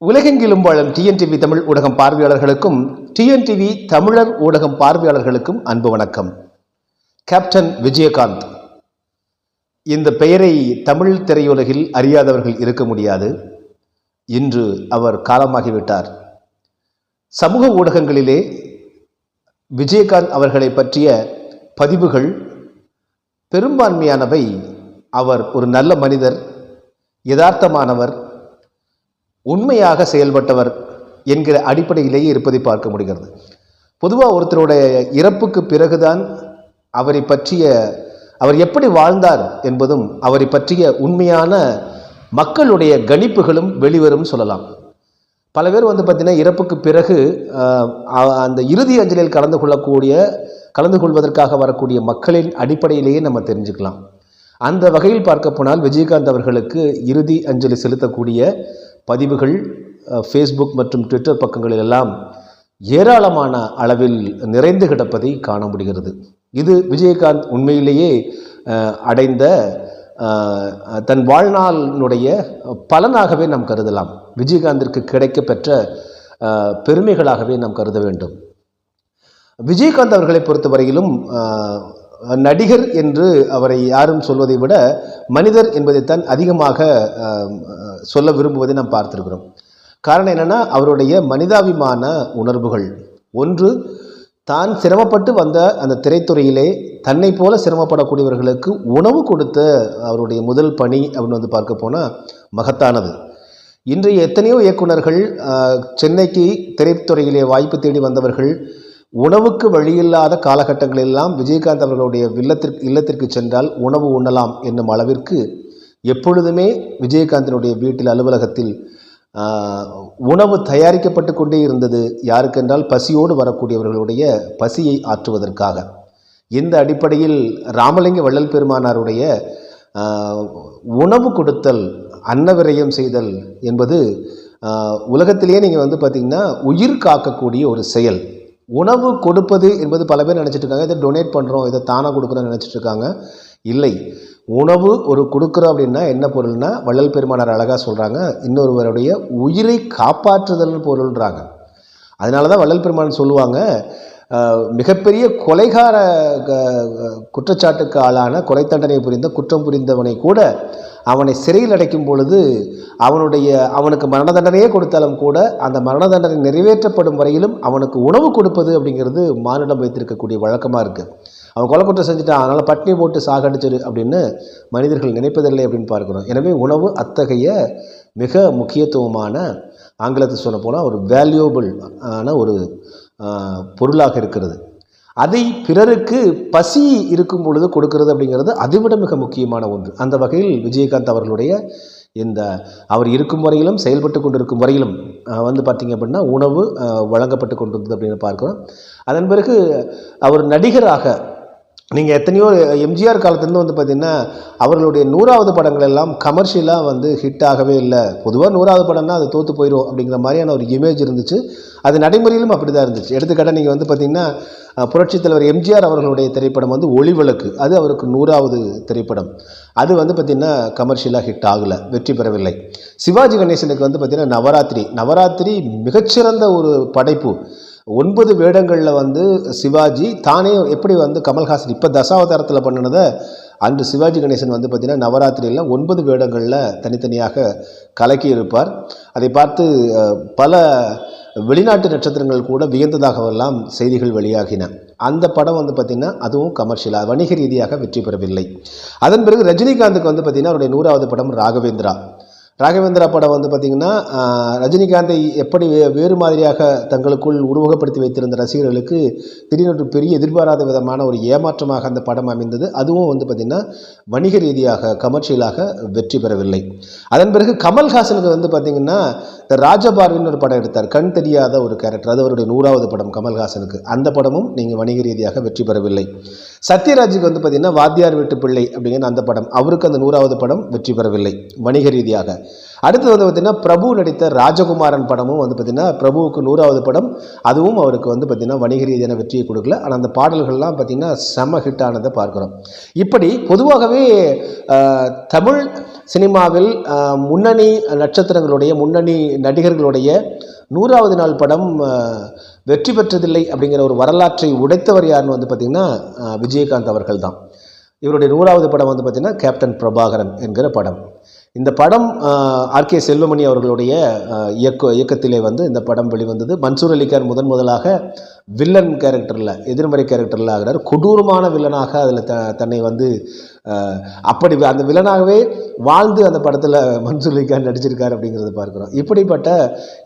உலகெங்கிலும் வாழும் டிஎன்டிவி தமிழ் ஊடகம் பார்வையாளர்களுக்கும் டிஎன்டிவி தமிழர் ஊடகம் பார்வையாளர்களுக்கும் அன்பு வணக்கம். கேப்டன் விஜயகாந்த். இந்த பெயரை தமிழ் திரையுலகில் அறியாதவர்கள் இருக்க முடியாது. இன்று அவர் காலமாகிவிட்டார். சமூக ஊடகங்களிலே விஜயகாந்த் அவர்களை பற்றிய பதிவுகள் பெரும்பான்மையானவை. அவர் ஒரு நல்ல மனிதர் யதார்த்தமானவர் உண்மையாக செயல்பட்டவர் என்கிற அடிப்படையிலேயே இருப்பதை பார்க்க முடிகிறது. பொதுவாக ஒருத்தருடைய இறப்புக்கு பிறகுதான் அவரை பற்றிய அவர் எப்படி வாழ்ந்தார் என்பதும் அவரை பற்றிய உண்மையான மக்களுடைய கணிப்புகளும் வெளிவரும் சொல்லலாம். பல பேர் வந்து பார்த்திங்கன்னா இறப்புக்கு பிறகு அந்த இறுதி அஞ்சலில் கலந்து கொள்ளக்கூடிய கலந்து கொள்வதற்காக வரக்கூடிய மக்களின் அடிப்படையிலேயே நம்ம தெரிஞ்சுக்கலாம். அந்த வகையில் பார்க்க போனால் விஜயகாந்த் அவர்களுக்கு இறுதி அஞ்சலி செலுத்தக்கூடிய பதிவுகள் ஃபேஸ்புக் மற்றும் ட்விட்டர் பக்கங்களில் எல்லாம் ஏராளமான அளவில் நிறைந்து கிடப்பதை காண முடிகிறது. இது விஜயகாந்த் உண்மையிலேயே அடைந்த தன் வாழ்நாளினுடைய பலனாகவே நாம் கருதலாம். விஜயகாந்திற்கு கிடைக்க பெற்ற பெருமைகளாகவே நாம் கருத வேண்டும். விஜயகாந்த் அவர்களை பொறுத்தவரையிலும் நடிகர் என்று அவரை யாரும் சொல்வதை விட மனிதர் என்பதைத்தான் அதிகமாக சொல்ல விரும்புவதை நாம் பார்த்துருக்கிறோம். காரணம் என்னன்னா அவருடைய மனிதாபிமான உணர்வுகள். ஒன்று தான் சிரமப்பட்டு வந்த அந்த திரைத்துறையிலே தன்னை போல சிரமப்படக்கூடியவர்களுக்கு உணவு கொடுத்த அவருடைய முதல் பணி அப்படின்னு வந்து பார்க்க போனால் மகத்தானது. இன்றைய எத்தனையோ இயக்குனர்கள் சென்னைக்கு திரைத்துறையிலே வாய்ப்பு தேடி வந்தவர்கள் உணவுக்கு வழியில்லாத காலகட்டங்களெல்லாம் விஜயகாந்த் அவர்களுடைய இல்லத்திற்கு இல்லத்திற்கு சென்றால் உணவு உண்ணலாம் என்னும் அளவிற்கு எப்பொழுதுமே விஜயகாந்தினுடைய வீட்டில் அலுவலகத்தில் உணவு தயாரிக்கப்பட்டு கொண்டே இருந்தது. யாருக்கென்றால் பசியோடு வரக்கூடியவர்களுடைய பசியை ஆற்றுவதற்காக. இந்த அடிப்படையில் ராமலிங்க வள்ளல் பெருமானாருடைய உணவு கொடுத்தல் அன்னவிரயம் செய்தல் என்பது உலகத்திலேயே நீங்கள் வந்து பார்த்திங்கன்னா உயிர் காக்கக்கூடிய ஒரு செயல். உணவு கொடுப்பது என்பது பல பேர் நினச்சிட்டு இருக்காங்க இதை டொனேட் பண்ணுறோம் இதை தானாக கொடுக்குறோம்னு நினச்சிட்டு இருக்காங்க இல்லை. உணவு ஒரு கொடுக்குறோம் அப்படின்னா என்ன பொருள்னா வள்ளல் பெருமானார் அழகாக சொல்கிறாங்க இன்னொருவருடைய உயிரை காப்பாற்றுதல் பொருள்ன்றாங்க. அதனால தான் வள்ளல் பெருமான் சொல்லுவாங்க மிகப்பெரிய கொலைகார க- குற்றச்சாட்டுக்கு ஆளான கொலை தண்டனை புரிந்த குற்றம் புரிந்தவனை கூட அவனை சிறையில் அடைக்கும் பொழுது அவனுடைய அவனுக்கு மரண தண்டனையே கொடுத்தாலும் கூட அந்த மரண தண்டனை நிறைவேற்றப்படும் வரையிலும் அவனுக்கு உணவு கொடுப்பது அப்படிங்கிறது மானிடம் வைத்திருக்கக்கூடிய வழக்கமாக இருக்குது அவன் கொலை குற்றம் செஞ்சுட்டான் அதனால் பட்னி போட்டு சாகடிச்சிரு அப்படின்னு மனிதர்கள் நினைப்பதில்லை அப்படின்னு பார்க்குறோம். எனவே உணவு அத்தகைய மிக முக்கியத்துவமான ஆங்கிலத்தை சொல்ல போனால் ஒரு வேல்யூபிள் ஆன ஒரு பொருளாக இருக்கிறது. அதை பிறருக்கு பசி இருக்கும் பொழுது கொடுக்கறது அப்படிங்கிறது அதைவிட மிக முக்கியமான ஒன்று. அந்த வகையில் விஜயகாந்த் அவர்களுடைய இந்த அவர் இருக்கும் வரையிலும் செயல்பட்டு கொண்டிருக்கும் வரையிலும் வந்து பார்த்திங்க அப்படின்னா உணவு வழங்கப்பட்டு கொண்டிருந்தது அப்படின்னு பார்க்கிறோம். அதன் பிறகு அவர் நடிகராக நீங்கள் எத்தனையோ எம்ஜிஆர் காலத்துலேருந்து வந்து பார்த்தீங்கன்னா அவர்களுடைய நூறாவது படங்கள் எல்லாம் கமர்ஷியலாக வந்து ஹிட் ஆகவே இல்லை. பொதுவாக நூறாவது படம்னா அது தோற்று போயிடும் அப்படிங்கிற மாதிரியான ஒரு இமேஜ் இருந்துச்சு. அது நடைமுறையிலும் அப்படி தான் இருந்துச்சு. எடுத்துக்காட்டாக நீங்கள் வந்து பார்த்தீங்கன்னா புரட்சித் தலைவர் எம்ஜிஆர் அவர்களுடைய திரைப்படம் வந்து ஒளிவிளக்கு. அது அவருக்கு நூறாவது திரைப்படம். அது வந்து பார்த்திங்கன்னா கமர்ஷியலாக ஹிட் ஆகலை. வெற்றி பெறவில்லை. சிவாஜி கணேசனுக்கு வந்து பார்த்திங்கன்னா நவராத்திரி. நவராத்திரி மிகச்சிறந்த ஒரு படைப்பு. ஒன்பது வேடங்களில் வந்து சிவாஜி தானே எப்படி வந்து கமல்ஹாசன் இப்போ தசாவதாரத்தில் பண்ணினதை அன்று சிவாஜி கணேசன் வந்து பார்த்திங்கன்னா நவராத்திரியில் ஒன்பது வேடங்களில் தனித்தனியாக கலக்கி இருப்பார். அதை பார்த்து பல வெளிநாட்டு நட்சத்திரங்கள் கூட வியந்ததாகவெல்லாம் செய்திகள் வெளியாகின. அந்த படம் வந்து பார்த்திங்கன்னா அதுவும் கமர்ஷியலாக வணிக ரீதியாக வெற்றி பெறவில்லை. அதன் பிறகு ரஜினிகாந்துக்கு வந்து பார்த்திங்கன்னா அவருடைய நூறாவது படம் ராகவேந்திரா. ராகவேந்திரா படம் வந்து பார்த்திங்கன்னா ரஜினிகாந்தை எப்படி வே- வேறு மாதிரியாக தங்களுக்குள் உருவகப்படுத்தி வைத்திருந்த ரசிகர்களுக்கு திடீரென்று ஒரு பெரிய எதிர்பாராத விதமான ஒரு ஏமாற்றமாக அந்த படம் அமைந்தது. அதுவும் வந்து பார்த்திங்கன்னா வணிக ரீதியாக கமர்ஷியலாக வெற்றி பெறவில்லை. அதன் பிறகு கமல்ஹாசனுக்கு வந்து பார்த்திங்கன்னா இந்த ராஜபார்வின்னு ஒரு படம் எடுத்தார். கண் தெரியாத ஒரு கேரக்டர் அது அவருடைய நூறாவது படம் கமல்ஹாசனுக்கு. அந்த படமும் நீங்கள் வணிக ரீதியாக வெற்றி பெறவில்லை. சத்யராஜுக்கு வந்து பார்த்திங்கன்னா வாத்தியார் வீட்டு பிள்ளை அப்படிங்கிற அந்த படம் அவருக்கு அந்த நூறாவது படம் வெற்றி பெறவில்லை. வணிக ரீதியாக. அடுத்து வந்து பார்த்திங்கன்னா பிரபு நடித்த ராஜகுமாரன் படமும் வந்து பார்த்திங்கன்னா பிரபுவுக்கு நூறாவது படம். அதுவும் அவருக்கு வந்து பார்த்திங்கன்னா வணிக ரீதியான வெற்றியை கொடுக்கல. ஆனால் அந்த பாடல்கள்லாம் பார்த்திங்கன்னா செம ஹிட் ஆனதை பார்க்குறோம். இப்படி பொதுவாகவே தமிழ் சினிமாவில் முன்னணி நட்சத்திரங்களுடைய முன்னணி நடிகர்களுடைய நூறாவது நாள் படம் வெற்றி பெற்றதில்லை அப்படிங்கிற ஒரு வரலாற்றை உடைத்தவர் யாருன்னு வந்து பார்த்திங்கன்னா விஜயகாந்த் அவர்கள் தான் இவருடைய நூறாவது படம் வந்து பார்த்திங்கன்னா கேப்டன் பிரபாகரன் என்கிற படம். இந்த படம் ஆர்கே செல்வமணி அவர்களுடைய இயக்க இயக்கத்திலே வந்து இந்த படம் வெளிவந்தது. மன்சூர் அலிகான் முதன் முதலாக வில்லன் கேரக்டரில் எதிர்மறை கேரக்டரில் ஆகிறார். கொடூரமான வில்லனாக அதில் த தன்னை வந்து அப்படி அந்த வில்லனாகவே வாழ்ந்து அந்த படத்தில் மன்சூர் அலிகான் நடிச்சிருக்கார் அப்படிங்கிறத பார்க்குறோம். இப்படிப்பட்ட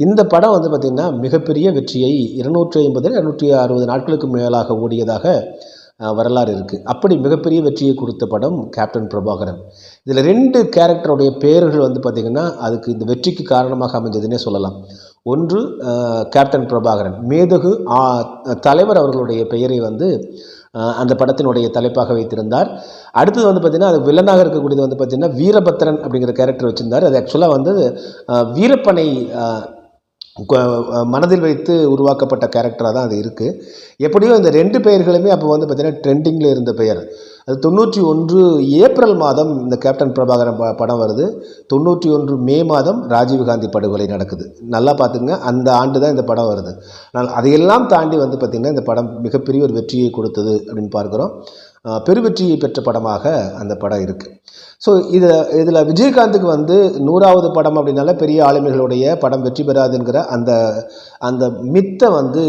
இந்த படம் வந்து பார்த்திங்கன்னா மிகப்பெரிய வெற்றியை இருநூற்றி ஐம்பது இருநூற்றி அறுபது நாட்களுக்கு மேலாக ஓடியதாக வரலாறு இருக்குது அப்படி மிகப்பெரிய வெற்றியை கொடுத்த படம் கேப்டன் பிரபாகரன் இதில் ரெண்டு கேரக்டருடைய பெயர்கள் வந்து பார்த்திங்கன்னா அதுக்கு இந்த வெற்றிக்கு காரணமாக அமைஞ்சதுன்னே சொல்லலாம். ஒன்று கேப்டன் பிரபாகரன் மேதகு ஆ, தலைவர் அவர்களுடைய பெயரை வந்து அந்த படத்தினுடைய தலைப்பாக வைத்திருந்தார். அடுத்தது வந்து பார்த்திங்கன்னா அது வில்லனாக இருக்கக்கூடியது வந்து பார்த்திங்கன்னா வீரபத்ரன் அப்படிங்கிற கேரக்டர் வச்சுருந்தார். அது ஆக்சுவலாக வந்து வீரப்பனை மனதில் வைத்து உருவாக்கப்பட்ட கேரக்டராக தான் அது இருக்குது எப்படியோ இந்த ரெண்டு பெயர்களுமே அப்போ வந்து பார்த்திங்கன்னா ட்ரெண்டிங்கில் இருந்த பெயர். அது தொண்ணூற்றி ஒன்று ஏப்ரல் மாதம் இந்த கேப்டன் பிரபாகரன் ப படம் வருது. தொண்ணூற்றி ஒன்று மே மாதம் ராஜீவ்காந்தி படுகொலை நடக்குது. நல்லா பார்த்துங்க அந்த ஆண்டு தான் இந்த படம் வருது. ஆனால் அதையெல்லாம் தாண்டி வந்து பார்த்திங்கன்னா இந்த படம் மிகப்பெரிய ஒரு வெற்றியை கொடுத்தது அப்படின்னு பார்க்குறோம். பெருவெற்றியை பெற்ற படமாக அந்த படம் இருக்குது ஸோ இதில் இதில் விஜயகாந்துக்கு வந்து நூறாவது படம் அப்படின்னால பெரிய ஆளுமைகளுடைய படம் வெற்றி பெறாதுங்கிற அந்த அந்த மித்தை வந்து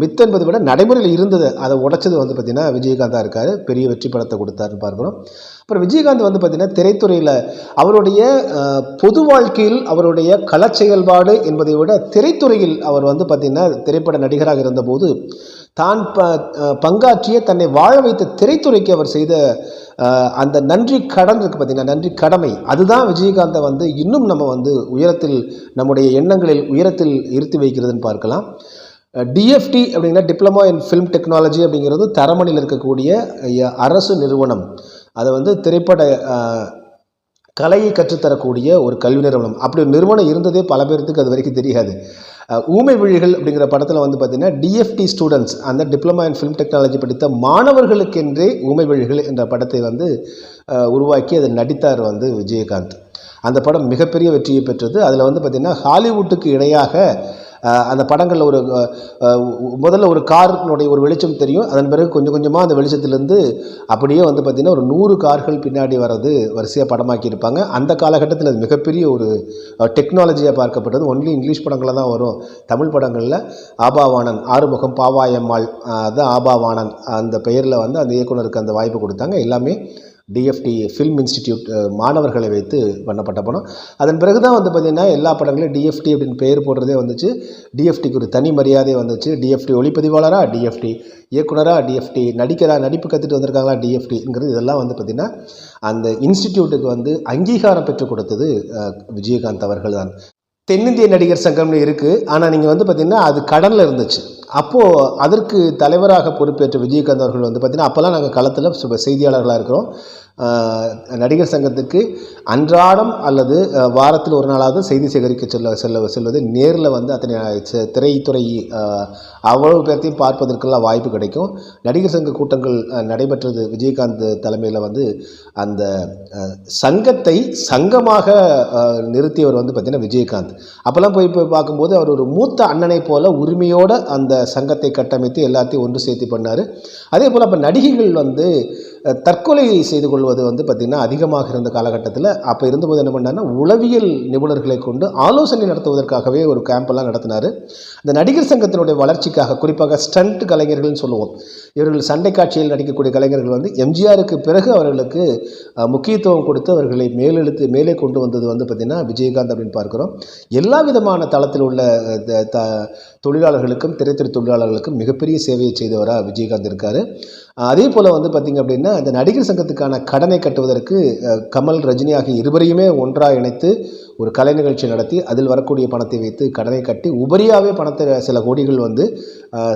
மித்த என்பதை விட நடைமுறையில் இருந்தது. அதை உடைச்சது வந்து பார்த்திங்கன்னா விஜயகாந்தாக இருக்கார். பெரிய வெற்றி படத்தை கொடுத்தாருன்னு பார்க்குறோம். அப்புறம் விஜயகாந்த் வந்து பார்த்திங்கன்னா திரைத்துறையில் அவருடைய பொது வாழ்க்கையில் அவருடைய கள செயல்பாடு என்பதை விட திரைத்துறையில் அவர் வந்து பார்த்திங்கன்னா திரைப்பட நடிகராக இருந்தபோது தான் ப பங்காற்றிய தன்னை வாழ வைத்த திரைத்துறைக்கு அவர் செய்த அந்த நன்றி கடன் இருக்குது பார்த்திங்கன்னா நன்றி கடமை. அதுதான் விஜயகாந்தை வந்து இன்னும் நம்ம வந்து உயரத்தில் நம்முடைய எண்ணங்களில் உயரத்தில் இருத்தி வைக்கிறதுன்னு பார்க்கலாம். டிஎஃப்டி அப்படின்னா டிப்ளமோ இன் ஃபிலிம் டெக்னாலஜி அப்படிங்கிறது தரமணியில் இருக்கக்கூடிய அரசு நிறுவனம். அதை வந்து திரைப்பட கலையை கற்றுத்தரக்கூடிய ஒரு கல்வி நிறுவனம். அப்படி ஒரு நிறுவனம் இருந்ததே பல பேர்த்துக்கு அது வரைக்கும் தெரியாது. ஊமை விழிகள் அப்படிங்கிற படத்தில் வந்து பார்த்திங்கன்னா டிஎஃப்டி ஸ்டூடெண்ட்ஸ் அந்த டிப்ளமா இன் ஃபிலிம் டெக்னாலஜி படித்த மாணவர்களுக்கென்றே ஊமை விழிகள் என்ற படத்தை வந்து உருவாக்கி அதை நடித்தார் வந்து விஜயகாந்த். அந்த படம் மிகப்பெரிய வெற்றியை பெற்றது. அதில் வந்து பார்த்திங்கன்னா ஹாலிவுட்டுக்கு இணையாக அந்த படங்களில் ஒரு முதல்ல ஒரு காரினுடைய ஒரு வெளிச்சம் தெரியும். அதன் பிறகு கொஞ்சம் கொஞ்சமாக அந்த வெளிச்சத்திலேருந்து அப்படியே வந்து பார்த்திங்கன்னா ஒரு நூறு கார்கள் பின்னாடி வர்றது வரிசையாக படமாக்கியிருப்பாங்க. அந்த காலகட்டத்தில் அது மிகப்பெரிய ஒரு டெக்னாலஜியாக பார்க்கப்பட்டது. ஒன்லி இங்கிலீஷ் படங்களில் தான் வரும். தமிழ் படங்களில் ஆபாவாணன் ஆறுமுகம் பாவாயம்மாள் அஹ், அது ஆபாவாணன் அந்த பெயரில் வந்து அந்த இயக்குனருக்கு அந்த வாய்ப்பு கொடுத்தாங்க. எல்லாமே டிஎஃப்டி ஃபில்ம் இன்ஸ்டிடியூட் மாணவர்களை வைத்து பண்ணப்பட்ட படம். அதன் பிறகு தான் வந்து பார்த்திங்கன்னா எல்லா படங்களையும் டிஎஃப்டி அப்படின்னு பெயர் போடுறதே வந்துச்சு. டிஎஃப்டிக்கு ஒரு தனி மரியாதை வந்துச்சு. டிஎஃப்டி ஒளிப்பதிவாளரா? டிஎஃப்டி இயக்குனராக டிஎஃப்டி நடிக்கிறா? நடிப்பு கற்றுட்டு வந்திருக்காங்களா? டிஎஃப்டிங்கிறது இதெல்லாம் வந்து பார்த்திங்கன்னா அந்த இன்ஸ்டிடியூட்டுக்கு வந்து அங்கீகாரம் பெற்றுக் கொடுத்தது விஜயகாந்த் அவர்கள் தான் தென்னிந்திய நடிகர் சங்கம்னு இருக்குது ஆனால் நீங்கள் வந்து பார்த்திங்கன்னா அது கடனில் இருந்துச்சு. அப்போது அதற்கு தலைவராக பொறுப்பேற்ற விஜயகாந்த் அவர்கள் வந்து பார்த்திங்கன்னா அப்போல்லாம் நாங்கள் களத்தில் செய்தியாளர்களாக இருக்கிறோம். நடிகர் சங்கத்துக்கு அன்றாடம் அல்லது வாரத்தில் ஒரு நாளாவது செய்தி சேகரிக்க செல்ல செல்ல செல்வது நேரில் வந்து அத்தனை திரைத்துறை அவ்வளவு பேர்த்தையும் பார்ப்பதற்கெல்லாம் வாய்ப்பு கிடைக்கும். நடிகர் சங்க கூட்டங்கள் நடைபெற்றது விஜயகாந்த் தலைமையில் வந்து அந்த சங்கத்தை சங்கமாக நிறுத்தியவர் வந்து பார்த்திங்கன்னா விஜயகாந்த். அப்போல்லாம் போய் போய் பார்க்கும்போது அவர் ஒரு மூத்த அண்ணனை போல உரிமையோடு அந்த சங்கத்தை கட்டமைத்து எல்லாத்தையும் ஒன்று சேர்த்து பண்ணார். அதே போல் அப்போ நடிகைகள் வந்து தற்கொலை செய்து கொள்வது வந்து பார்த்திங்கன்னா அதிகமாக இருந்த காலகட்டத்தில் அப்போ இருந்தபோது என்ன பண்ணார்னா உளவியல் நிபுணர்களை கொண்டு ஆலோசனை நடத்துவதற்காகவே ஒரு கேம்பெல்லாம் நடத்தினார். அந்த நடிகர் சங்கத்தினுடைய வளர்ச்சிக்காக குறிப்பாக ஸ்டண்ட் கலைஞர்கள்னு சொல்லுவோம். இவர்கள் சண்டை காட்சியில் நடிக்கக்கூடிய கலைஞர்கள் வந்து எம்ஜிஆருக்கு பிறகு அவர்களுக்கு முக்கியத்துவம் கொடுத்து அவர்களை மேலெழுத்து மேலே கொண்டு வந்தது வந்து பார்த்திங்கன்னா விஜயகாந்த் அப்படின்னு பார்க்குறோம். எல்லா விதமான தளத்தில் உள்ள த- த- தொழிலாளர்களுக்கும் திரைத்துறை தொழிலாளர்களுக்கும் மிகப்பெரிய சேவையை செய்தவராக விஜயகாந்த் இருக்கார். அதே போல் வந்து பார்த்திங்க அப்படின்னா அந்த நடிகர் சங்கத்துக்கான கடனை கட்டுவதற்கு கமல் ரஜினி ஆகிய இருவரையுமே ஒன்றாக இணைத்து ஒரு கலை நிகழ்ச்சி நடத்தி அதில் வரக்கூடிய பணத்தை வைத்து கடனை கட்டி உபரியாகவே பணத்தை சில கோடிகள் வந்து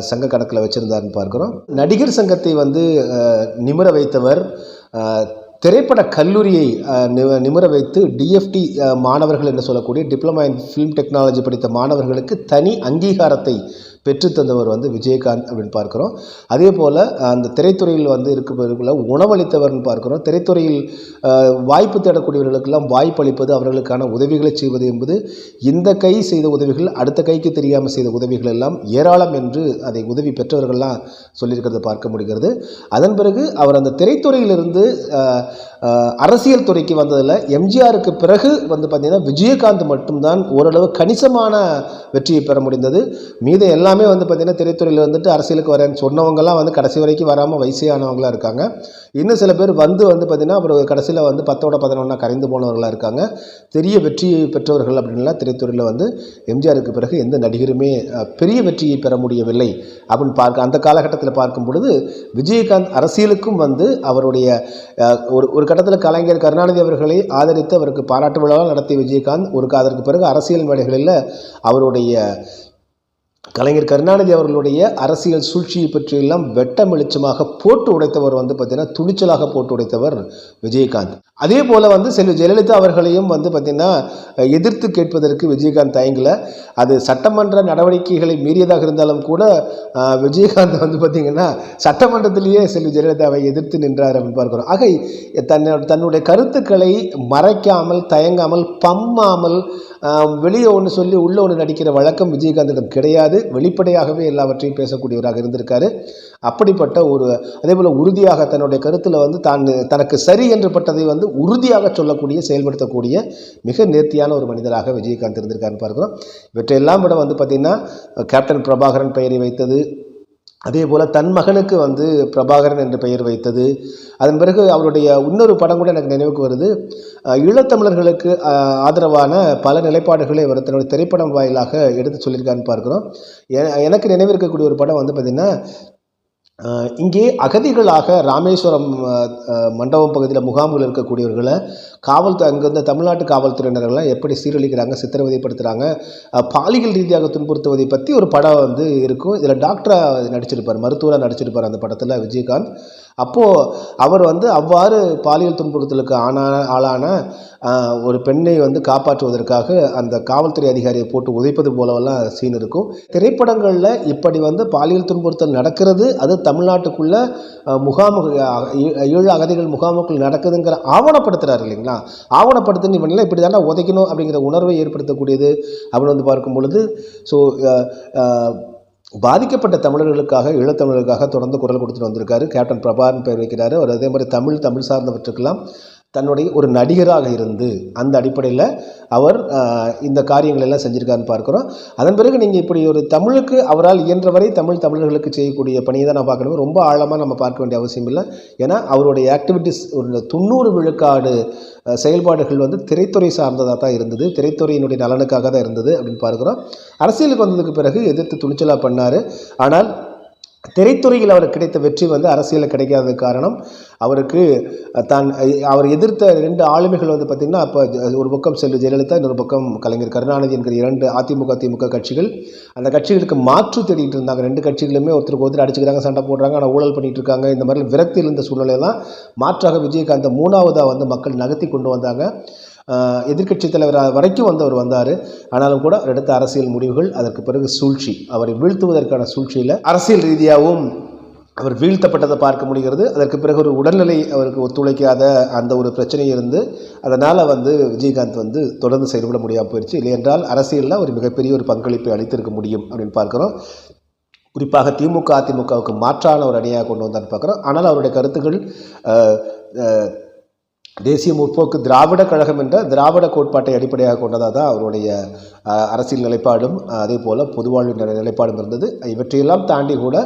சங்க கணக்கில் வச்சுருந்தாருன்னு பார்க்குறோம். நடிகர் சங்கத்தை வந்து நிமிர வைத்தவர் திரைப்பட கல்லூரியை நி- நிமிர வைத்து டிஎஃப்டி மாணவர்கள் என்று சொல்லக்கூடிய டிப்ளமா இன் ஃபிலிம் டெக்னாலஜி படித்த மாணவர்களுக்கு தனி அங்கீகாரத்தை பெற்றுத்தந்தவர் வந்து விஜயகாந்த் அப்படின்னு பார்க்குறோம். அதே போல் அந்த திரைத்துறையில் வந்து இருக்கிறவர்களை உணவளித்தவர்னு பார்க்குறோம். திரைத்துறையில் வாய்ப்பு தேடக்கூடியவர்களுக்கெல்லாம் வாய்ப்பு அளிப்பது அவர்களுக்கான உதவிகளை செய்வது என்பது இந்த கை செய்த உதவிகள் அடுத்த கைக்கு தெரியாமல் செய்த உதவிகள் எல்லாம் ஏராளம் என்று அதை உதவி பெற்றவர்கள்லாம் சொல்லியிருக்கிறத பார்க்க முடிகிறது. அதன் பிறகு அவர் அந்த திரைத்துறையிலிருந்து அரசியல் துறைக்கு வந்ததில் எம்ஜிஆருக்கு பிறகு வந்து பார்த்திங்கன்னா விஜயகாந்த் மட்டும்தான் ஓரளவு கணிசமான வெற்றியை பெற முடிந்தது. மீத எல்லாமே வந்து பார்த்திங்கன்னா திரைத்துறையில் வந்துட்டு அரசியலுக்கு வரேன்னு சொன்னவங்கலாம் வந்து கடைசி வரைக்கும் வராமல் வயசானவங்களாக இருக்காங்க. இன்னும் சில பேர் வந்து வந்து பார்த்திங்கன்னா அப்புறம் கடைசியில் வந்து பத்தோட பதினொன்றா கரைந்து போனவர்களாக இருக்காங்க. பெரிய வெற்றியை பெற்றவர்கள் அப்படின்லாம் திரைத்துறையில் வந்து எம்ஜிஆருக்கு பிறகு எந்த நடிகருமே பெரிய வெற்றியை பெற முடியவில்லை அப்படின்னு பார்க்க அந்த காலகட்டத்தில் பார்க்கும் பொழுது விஜயகாந்த் அரசியலுக்கும் வந்து அவருடைய ஒரு ஒரு கட்டத்தில் கலைஞர் கருணாநிதி அவர்களை ஆதரித்து அவருக்கு பாராட்டு விழாவில் நடத்திய விஜயகாந்த் ஒரு அதற்கு பிறகு அரசியல் மேடைகளில் அவருடைய கலைஞர் கருணாநிதி அவர்களுடைய அரசியல் சூழ்ச்சியை பற்றியெல்லாம் வெட்டம் வெளிச்சமாக போட்டு உடைத்தவர் வந்து பார்த்தீங்கன்னா துணிச்சலாக போட்டு உடைத்தவர் விஜயகாந்த். அதே போல் வந்து செல்வி ஜெயலலிதா அவர்களையும் வந்து பார்த்திங்கன்னா எதிர்த்து கேட்பதற்கு விஜயகாந்த் தயங்கலை. அது சட்டமன்ற நடவடிக்கைகளை மீறியதாக இருந்தாலும் கூட விஜயகாந்த் வந்து பார்த்திங்கன்னா சட்டமன்றத்திலேயே செல்வி ஜெயலலிதாவை எதிர்த்து நின்றார் அப்படின்னு பார்க்கிறோம். ஆக தன்னோட தன்னுடைய கருத்துக்களை மறைக்காமல் தயங்காமல் பம்மாமல் வெளியே ஒன்று சொல்லி உள்ளே ஒன்று நடிக்கிற வழக்கம் விஜயகாந்திடம் கிடையாது. வெளிப்படையாகவே எல்லாவற்றையும் பேசக்கூடியவராக இருந்திருக்காரு. அப்படிப்பட்ட ஒரு அதே போல் உறுதியாக தன்னுடைய கருத்தில் வந்து தான் தனக்கு சரி என்று பட்டதை வந்து உறுதியாக சொல்லக்கூடிய செயல்படுத்தக்கூடிய மிக நேர்த்தியான ஒரு மனிதராக விஜயகாந்த் இருந்திருக்காருன்னு பார்க்குறோம். இவற்றையெல்லாம் விட வந்து பார்த்திங்கன்னா கேப்டன் பிரபாகரன் பெயரை வைத்தது அதே போல் தன் மகனுக்கு வந்து பிரபாகரன் என்று பெயர் வைத்தது. அதன் பிறகு அவருடைய இன்னொரு படம் கூட எனக்கு நினைவுக்கு வருது. ஈழத்தமிழர்களுக்கு ஆதரவான பல நிலைப்பாடுகளை அவர் தன்னுடைய திரைப்படம் வாயிலாக எடுத்து சொல்லியிருக்காருன்னு பார்க்குறோம். எ- எனக்கு நினைவிருக்கக்கூடிய ஒரு படம் வந்து பார்த்திங்கன்னா இங்கே அகதிகளாக ராமேஸ்வரம் மண்டபம் பகுதியில் முகாம்கள் இருக்கக்கூடியவர்களை காவல் அங்கே இருந்த தமிழ்நாட்டு காவல்துறையினர்கள்லாம் எப்படி சீரழிக்கிறாங்க சித்திரவதைப்படுத்துகிறாங்க அஹ், பாலியல் ரீதியாக துன்புறுத்துவதை பற்றி ஒரு படம் வந்து இருக்கும். இதில் டாக்டராக நடிச்சிருப்பார் மருத்துவராக நடிச்சிருப்பார் அந்த படத்தில் விஜயகாந்த். அப்போது அவர் வந்து அவ்வாறு பாலியல் துன்புறுத்தலுக்கு ஆனான ஆளான ஒரு பெண்ணை வந்து காப்பாற்றுவதற்காக அந்த காவல்துறை அதிகாரியை போட்டு உதைப்பது போலவெல்லாம் சீன் இருக்கும். திரைப்படங்களில் இப்படி வந்து பாலியல் துன்புறுத்தல் நடக்கிறது அது தமிழ்நாட்டுக்குள்ள முகாமு ஈழ அகதிகள் முகாமுக்குள் நடக்குதுங்கிற ஆவணப்படுத்துகிறார் இல்லைங்களா? ஆவணப்படுத்துன்னு இவனெல்லாம் இப்படி தானே உதைக்கணும் அப்படிங்கிற உணர்வை ஏற்படுத்தக்கூடியது அப்படின்னு வந்து பார்க்கும் பொழுது ஸோ பாதிக்கப்பட்ட தமிழர்களுக்காக ஈழத்தமிழர்களுக்காக தொடர்ந்து குரல் கொடுத்துட்டு வந்திருக்காரு. கேப்டன் பிரபாகரன் பெயர் வைக்கிறாரு. அவர் அதே மாதிரி தமிழ் தமிழ் சார்ந்தவற்றுக்கெல்லாம் தன்னுடைய ஒரு நடிகராக இருந்து அந்த அடிப்படையில் அவர் இந்த காரியங்கள் எல்லாம் செஞ்சுருக்காருன்னு பார்க்குறோம். அதன் பிறகு நீங்கள் இப்படி ஒரு தமிழுக்கு அவரால் இயன்றவரை தமிழ் தமிழர்களுக்கு செய்யக்கூடிய பணியை தான் நான் பார்க்கணும். ரொம்ப ஆழமாக நம்ம பார்க்க வேண்டிய அவசியம் இல்லை. ஏன்னா அவருடைய ஆக்டிவிட்டிஸ் ஒரு தொண்ணூறு விழுக்காடு செயல்பாடுகள் வந்து திரைத்துறை சார்ந்ததாக தான் இருந்தது. திரைத்துறையினுடைய நலனுக்காக தான் இருந்தது அப்படின்னு பார்க்குறோம். அரசியலுக்கு வந்ததுக்கு பிறகு எதிர்த்து துணிச்சலாக பண்ணார். ஆனால் திரைத்துறையில் அவருக்கு கிடைத்த வெற்றி வந்து அரசியலில் கிடைக்காத காரணம் அவருக்கு தான் அவர் எதிர்த்த ரெண்டு ஆளுமைகள் வந்து பார்த்திங்கன்னா அப்போ ஒரு பக்கம் செல்வி ஜெயலலிதா இன்னொரு பக்கம் கலைஞர் கருணாநிதி என்கிற இரண்டு அதிமுக திமுக கட்சிகள். அந்த கட்சிகளுக்கு மாற்று தேடிட்டு இருந்தாங்க. ரெண்டு கட்சிகளுமே ஒருத்தருக்கு ஒருத்தர் அடிச்சுக்கிறாங்க சண்டை போடுறாங்க ஆனால் ஊழல் பண்ணிகிட்டு இருக்காங்க இந்த மாதிரி விரக்தியில் இருந்த சூழ்நிலை தான் மாற்றாக விஜயகாந்த் மூணாவதாக வந்து மக்கள் நகர்த்தி கொண்டு வந்தாங்க. எதிர்க்கட்சி தலைவர் வரைக்கும் வந்து அவர் வந்தார். ஆனாலும் கூட அவர் எடுத்த அரசியல் முடிவுகள் அதற்கு பிறகு சூழ்ச்சி அவரை வீழ்த்துவதற்கான சூழ்ச்சியில் அரசியல் ரீதியாகவும் அவர் வீழ்த்தப்பட்டதை பார்க்க முடிகிறது. அதற்கு பிறகு ஒரு உடல்நிலை அவருக்கு ஒத்துழைக்காத அந்த ஒரு பிரச்சனை இருந்து அதனால் வந்து விஜயகாந்த் வந்து தொடர்ந்து செயல்பட முடியாமல் போயிடுச்சு இல்லையென்றால் அரசியலில் ஒரு மிகப்பெரிய ஒரு பங்களிப்பை அளித்திருக்க முடியும் அப்படின்னு பார்க்குறோம். குறிப்பாக திமுக அதிமுகவுக்கு மாற்றான ஒரு அணியாக கொண்டு வந்தான்னு பார்க்குறோம். ஆனால் அவருடைய கருத்துக்கள் தேசிய முற்போக்கு திராவிட கழகம் என்ற திராவிட கோட்பாட்டை அடிப்படையாக கொண்டதாக தான் அவருடைய அரசியல் நிலைப்பாடும். அதே போல் பொதுவாழ்வு நிலைப்பாடும் இருந்தது. இவற்றையெல்லாம் தாண்டி கூட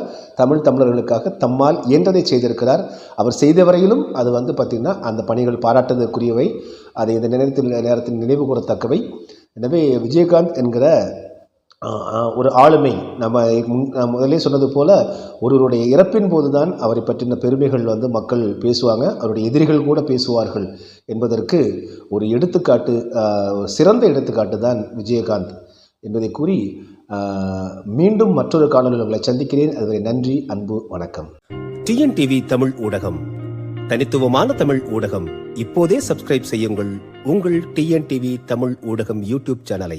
தமிழ் தமிழர்களுக்காக தம்மால் இயன்றதை செய்திருக்கிறார். அவர் செய்த வரையிலும் அது வந்து பார்த்திங்கன்னா அந்த பணிகள் பாராட்டுதற்குரியவை. அதை இந்த நேரத்தில் நேரத்தில் நினைவு கூறத்தக்கவை எனவே விஜயகாந்த் என்கிற ஒரு ஆளுமை. நம்ம முன் முதலே சொன்னது போல் ஒருவருடைய இறப்பின் போது தான் அவரை பற்றின பெருமைகள் வந்து மக்கள் பேசுவாங்க அவருடைய எதிரிகள் கூட பேசுவார்கள் என்பதற்கு ஒரு எடுத்துக்காட்டு சிறந்த எடுத்துக்காட்டு தான் விஜயகாந்த் என்பதை கூறி மீண்டும் மற்றொரு காணொலி உங்களை சந்திக்கிறேன். அதுவரை நன்றி அன்பு வணக்கம். டிஎன்டிவி தமிழ் ஊடகம் தனித்துவமான தமிழ் ஊடகம். இப்போதே சப்ஸ்கிரைப் செய்யுங்கள் உங்கள் டிஎன்டிவி தமிழ் ஊடகம் யூடியூப் சேனலை.